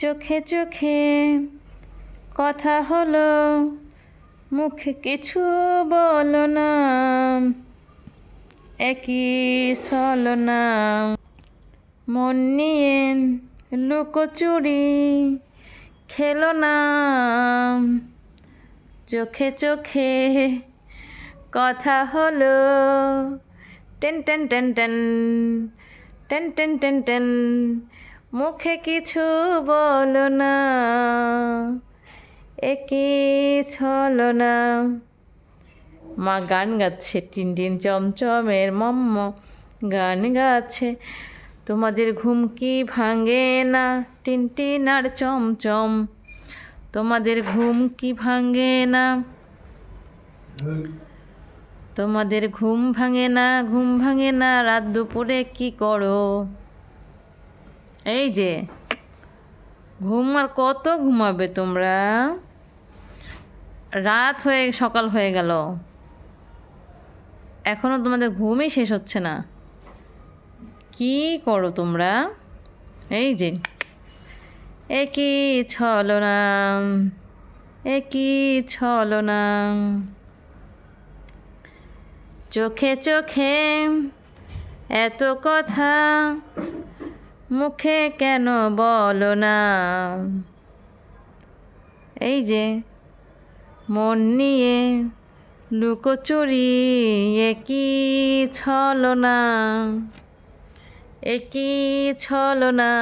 চোখে চোখে কথা হলো, মুখে কিছু বলো না, একই ছলনা। মন নিয়ে লুকোচুরি খেলো না, চোখে চোখে কথা হলো, ten ten ten ten ten ten ten ten মুখে কিছু বলো না একই ছলো না। মা গান গাচ্ছে টিন টিন চমচমের মম্ম গান গাচ্ছে, তোমাদের ঘুম কি ভাঙে না টিন টিন আর চমচম। তোমাদের ঘুম কি ভাঙে না, তোমাদের ঘুম ভাঙে না, ঘুম ভাঙে না, রাত দুপুরে কি করো? এই যে, ঘুম আর কত ঘুমাবে তোমরা? রাত হয়ে, সকাল হয়ে গেল। এখনও তোমাদের ঘুমই শেষ হচ্ছে না। কি করো তোমরা? এই যে, একই ছলনা একই ছলনা চোখে চোখে এত কথা মুখে কেন বলো না? এই যে মন নিয়ে লুকোচুরি একই ছলনা একই ছলনা।